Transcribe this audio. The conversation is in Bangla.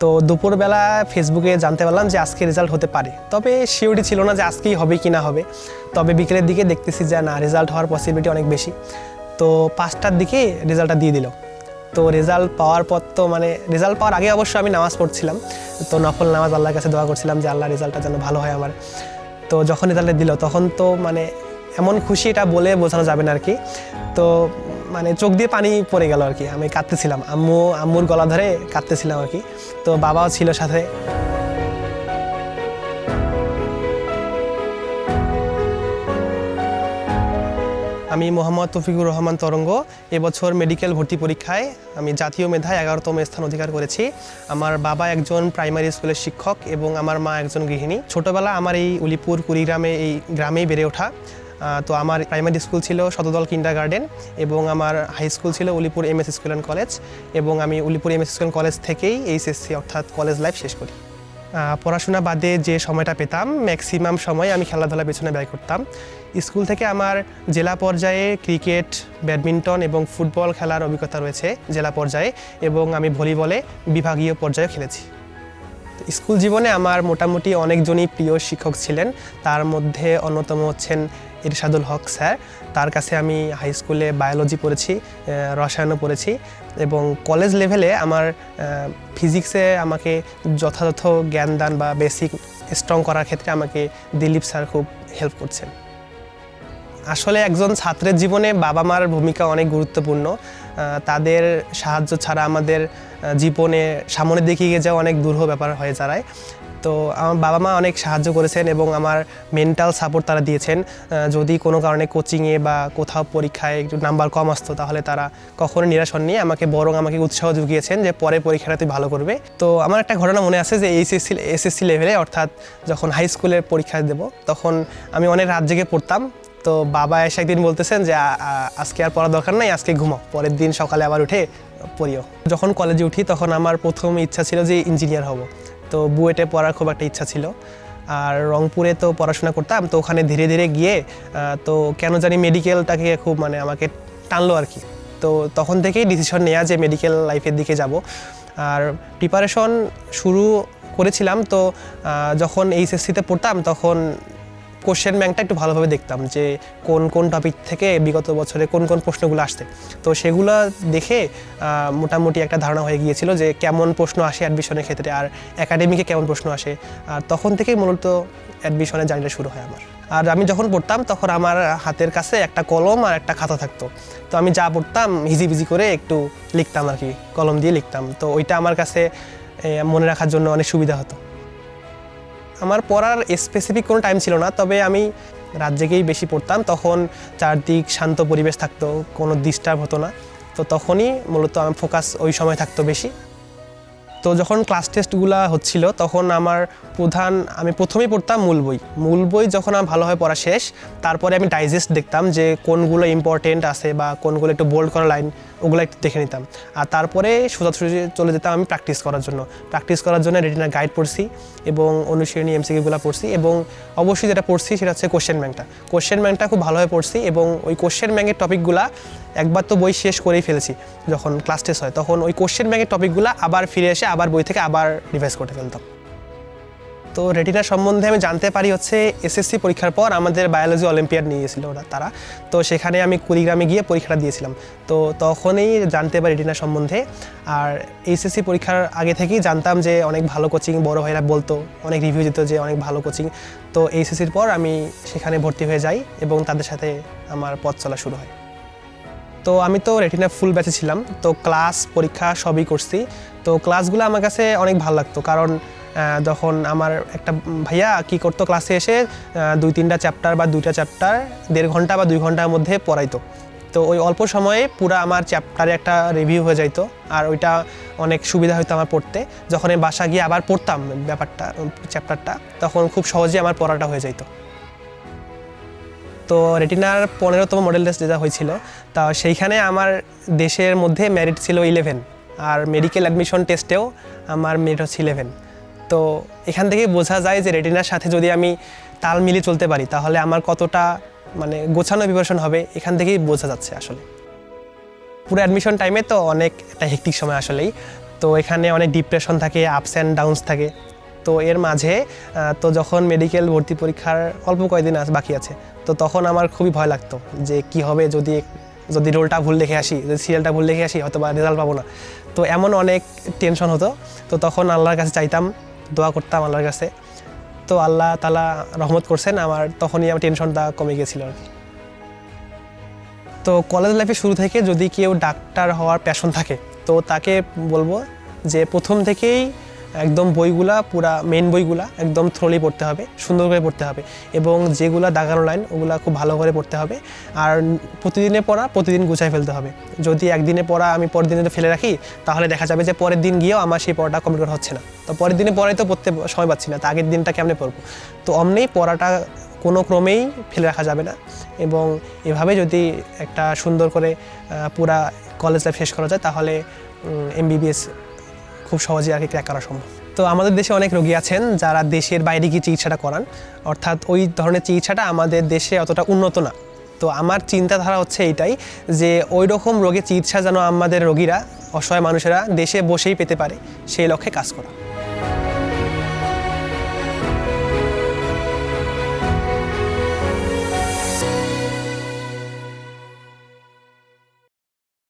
তো দুপুরবেলা ফেসবুকে জানতে পারলাম যে আজকে রেজাল্ট হতে পারে। তবে শিওরিটি ছিল না যে আজকেই হবে কি না হবে। তবে বিকেলের দিকে দেখতেছি যে না রেজাল্ট হওয়ার পসিবিলিটি অনেক বেশি। তো পাঁচটার দিকে রেজাল্টটা দিয়ে দিল। তো রেজাল্ট পাওয়ার পর তো মানে রেজাল্ট পাওয়ার আগে অবশ্য আমি নামাজ পড়ছিলাম। তো নফল নামাজ আল্লাহর কাছে দোয়া করছিলাম যে আল্লাহ রেজাল্টটা যেন ভালো হয় আমার। তো যখন রেজাল্টে দিল, তখন তো মানে এমন খুশি এটা বলে বোঝানো যাবে না আর কি। তো মানে চোখ দিয়ে পানি পড়ে গেল আর কি। আমি কাঁদতেছিলাম। আম্মু, আম্মুর গলা ধরে কাঁদতেছিলাম আর কি। তো বাবাও ছিল সাথে। আমি মোহাম্মদ তফিকুর রহমান তরঙ্গ। এবছর মেডিকেল ভর্তি পরীক্ষায় আমি জাতীয় মেধায় এগারোতম স্থান অধিকার করেছি। আমার বাবা একজন প্রাইমারি স্কুলের শিক্ষক এবং আমার মা একজন গৃহিণী। ছোটবেলা আমার এই উলিপুর, কুড়িগ্রামে এই গ্রামেই বেড়ে ওঠা। তো আমার প্রাইমারি স্কুল ছিল শতদল কিন্ডার গার্ডেন এবং আমার হাই স্কুল ছিল Ulipur M S school and college এবং আমি Ulipur M S school college থেকেই এইচএসসি অর্থাৎ কলেজ লাইফ শেষ করি। পড়াশোনা বাদে যে সময়টা পেতাম ম্যাক্সিমাম সময় আমি খেলাধুলার পেছনে ব্যয় করতাম। স্কুল থেকে আমার জেলা পর্যায়ে ক্রিকেট ব্যাডমিন্টন এবং ফুটবল খেলার অভিজ্ঞতা রয়েছে জেলা পর্যায়ে এবং আমি ভলিবলে বিভাগীয় পর্যায়ে খেলেছি। স্কুল জীবনে আমার মোটামুটি অনেকজনই প্রিয় শিক্ষক ছিলেন। তার মধ্যে অন্যতম হচ্ছেন ইরশাদুল হক স্যার। তার কাছে আমি হাই স্কুলে বায়োলজি পড়েছি রসায়নও পড়েছি এবং কলেজ লেভেলে আমার ফিজিক্সে আমাকে যথাযথ জ্ঞানদান বা বেসিক স্ট্রং করার ক্ষেত্রে আমাকে দিলীপ স্যার খুব হেল্প করছেন। আসলে একজন ছাত্রের জীবনে বাবা মার ভূমিকা অনেক গুরুত্বপূর্ণ। তাদের সাহায্য ছাড়া আমাদের জীবনে সামনের দিকে এগিয়ে যাওয়া অনেক দুরূহ ব্যাপার হয়ে দাঁড়ায়। তো আমার বাবা মা অনেক সাহায্য করেছেন এবং আমার মেন্টাল সাপোর্ট তারা দিয়েছেন। যদি কোনো কারণে কোচিংয়ে বা কোথাও পরীক্ষায় একটু নাম্বার কম আসতো, তাহলে তারা কখনো নিরাশ হননি। আমাকে বরং আমাকে উৎসাহ জুগিয়েছেন যে পরে পরীক্ষাটা তুই ভালো করবে। তো আমার একটা ঘটনা মনে আছে যে এইচএসসি এসএসসি লেভেলে অর্থাৎ যখন হাই স্কুলে পরীক্ষা দেব, তখন আমি অনেক রাত জেগে পড়তাম। তো বাবা এসে একদিন বলতেছেন যে আজকে আর পড়া দরকার নাই, আজকে ঘুমাও পরের দিন সকালে আবার উঠে পড়িও। যখন কলেজে উঠি, তখন আমার প্রথম ইচ্ছা ছিল যে ইঞ্জিনিয়ার হব। তো বুয়েটে পড়ার খুব একটা ইচ্ছা ছিল। আর রংপুরে তো পড়াশোনা করতাম, তো ওখানে ধীরে ধীরে গিয়ে তো কেন জানি মেডিকেলটাকে খুব মানে আমাকে টানলো আর কি। তো তখন থেকেই ডিসিশন নেওয়া যে মেডিকেল লাইফের দিকে যাব। আর প্রিপারেশন শুরু করেছিলাম, তো যখন এইচএসসিতে পড়তাম, তখন কোশ্চেন ব্যাংকটা একটু ভালোভাবে দেখতাম যে কোন কোন টপিক থেকে বিগত বছরে কোন কোন প্রশ্নগুলো আসছে। তো সেগুলো দেখে মোটামুটি একটা ধারণা হয়ে গিয়েছিল যে কেমন প্রশ্ন আসে অ্যাডমিশনের ক্ষেত্রে আর একাডেমিকে কেমন প্রশ্ন আসে। আর তখন থেকেই মূলত অ্যাডমিশনের জার্নিটা শুরু হয় আমার। আর আমি যখন পড়তাম তখন আমার হাতের কাছে একটা কলম আর একটা খাতা থাকতো। তো আমি যা পড়তাম হিজি হিজিবিজি করে একটু লিখতাম আর কি, কলম দিয়ে লিখতাম। তো ওইটা আমার কাছে মনে রাখার জন্য অনেক সুবিধা হতো। আমার পড়ার স্পেসিফিক কোনো টাইম ছিল না, তবে আমি রাত জেগেই বেশি পড়তাম। তখন চারদিক শান্ত পরিবেশ থাকতো, কোনো ডিস্টার্ব হতো না। তো তখনই মূলত আমার ফোকাস ওই সময় থাকতো বেশি। তো যখন ক্লাস টেস্টগুলো হচ্ছিল, তখন আমার প্রধান, আমি প্রথমেই পড়তাম মূল বই। মূল বই যখন আমার ভালোভাবে পড়া শেষ, তারপরে আমি ডাইজেস্ট দেখতাম যে কোনগুলো ইম্পর্টেন্ট আছে বা কোনগুলো একটু বোল্ড করা লাইন ওগুলো একটু দেখে নিতাম। আর তারপরে সোজাসুজি চলে যেতাম আমি প্র্যাকটিস করার জন্য। প্র্যাকটিস করার জন্য রেটিনার গাইড পড়ছি এবং অনুশীলনী এমসিকিউগুলো পড়ছি এবং অবশ্যই যেটা পড়ছি সেটা হচ্ছে কোশ্চেন ব্যাংকটা কোশ্চেন ব্যাংকটা খুব ভালোভাবে পড়ছি এবং ওই কোশ্চেন ব্যাংকের টপিকগুলা একবার তো বই শেষ করেই ফেলেছি যখন ক্লাস টেস্ট হয়। তখন ওই কোশ্চেন ব্যাংকের টপিকগুলো আবার ফিরে এসে আবার বই থেকে আবার রিভাইজ করতে ফেলতাম। তো রেটিনা সম্বন্ধে আমি জানতে পারি হচ্ছে এসএসসি পরীক্ষার পর আমাদের বায়োলজি অলিম্পিয়াড নিয়ে গেছিল ওরা, তারা। তো সেখানে আমি কুড়িগ্রামে গিয়ে পরীক্ষাটা দিয়েছিলাম। তো তখনই জানতে পারি রেটিনা সম্বন্ধে। আর এইচএসসি পরীক্ষার আগে থেকেই জানতাম যে অনেক ভালো কোচিং বড় ভাইরা বলতো, অনেক রিভিউ দিত যে অনেক ভালো কোচিং তো এইচএসসির পর আমি সেখানে ভর্তি হয়ে যাই এবং তাদের সাথে আমার পথ চলা শুরু হয়। তো আমি তো রেটিনা ফুল ব্যাচে ছিলাম, তো ক্লাস পরীক্ষা সবই করছি। তো ক্লাসগুলো আমার কাছে অনেক ভালো লাগতো, কারণ যখন আমার একটা ভাইয়া কি করতো ক্লাসে এসে দুই তিনটা চ্যাপ্টার বা দুইটা চ্যাপ্টার দেড় ঘণ্টা বা দুই ঘণ্টার মধ্যে পড়াইতো। তো ওই অল্প সময়ে পুরো আমার চ্যাপ্টারে একটা রিভিউ হয়ে যাইতো, আর ওইটা অনেক সুবিধা হতো আমার পড়তে। যখন আমি বাসা গিয়ে আবার পড়তাম ব্যাপারটা চ্যাপ্টারটা তখন খুব সহজে আমার পড়াটা হয়ে যাইতো। তো রেটিনার পনেরোতম মডেল টেস্ট যেটা হয়েছিল, তা সেইখানে আমার দেশের মধ্যে মেরিট ছিল ইলেভেন আর মেডিকেল অ্যাডমিশন টেস্টেও আমার মেরিট হচ্ছে ইলেভেন তো এখান থেকে বোঝা যায় যে রেটিনার সাথে যদি আমি তাল মিলিয়ে চলতে পারি, তাহলে আমার কতটা মানে গোছানো প্রিপারেশন হবে, এখান থেকেই বোঝা যাচ্ছে আসলে। পুরো অ্যাডমিশন টাইমে তো অনেক একটা হেক্টিক সময় আসলেই। তো এখানে অনেক ডিপ্রেশন থাকে আপস অ্যান্ড ডাউনস থাকে। তো এর মাঝে তো যখন মেডিকেল ভর্তি পরীক্ষার অল্প কয়েকদিন বাকি আছে, তো তখন আমার খুবই ভয় লাগতো যে কি হবে যদি যদি রোলটা ভুল দেখে আসি, যদি সিরিয়ালটা ভুল দেখে আসি হয়তো বা রেজাল্ট পাবো না। তো এমন অনেক টেনশন হতো, তো তখন আল্লাহর কাছে চাইতাম, দোয়া করতাম আল্লাহর কাছে। তো আল্লাহ তালা রহমত করছেন, আমার তখনই আমার টেনশনটা কমে গেছিল আর কি। তো কলেজ লাইফে শুরু থেকে যদি কেউ ডাক্তার হওয়ার প্যাশন থাকে, তো তাকে বলব যে প্রথম থেকেই একদম বইগুলা, পুরা মেন বইগুলা একদম থ্রোলি পড়তে হবে সুন্দর করে পড়তে হবে এবং যেগুলা দাগানো লাইন ওগুলা খুব ভালো করে পড়তে হবে। আর প্রতিদিনে পড়া, প্রতিদিন গুছাই ফেলতে হবে। যদি একদিনে পড়া আমি পরের দিনে ফেলে রাখি, তাহলে দেখা যাবে যে পরের দিন গিয়েও আমার সেই পড়াটা কমপ্লিট করা হচ্ছে না। তো পরের দিনে পড়াই তো পড়তে সময় পাচ্ছি না, তো আগের দিনটা কেমনে পড়ব? তো অমনেই পড়াটা কোনো ক্রমেই ফেলে রাখা যাবে না এবং এভাবে যদি একটা সুন্দর করে পুরা কলেজ লাইফ শেষ করা যায়, তাহলে এমবিবিএস খুব সহজে আর কি ক্র্যাক করা সম্ভব। তো আমাদের দেশে অনেক রোগী আছেন যারা দেশের বাইরে গিয়ে চিকিৎসাটা করান। অর্থাৎ ওই ধরনের চিকিৎসাটা আমাদের দেশে অতটা উন্নত না। তো আমার চিন্তাধারা হচ্ছে এইটাই যে ওই রকম রোগের চিকিৎসা যেন আমাদের রোগীরা, অসহায় মানুষেরা দেশে বসেই পেতে পারে, সেই লক্ষ্যে কাজ করা।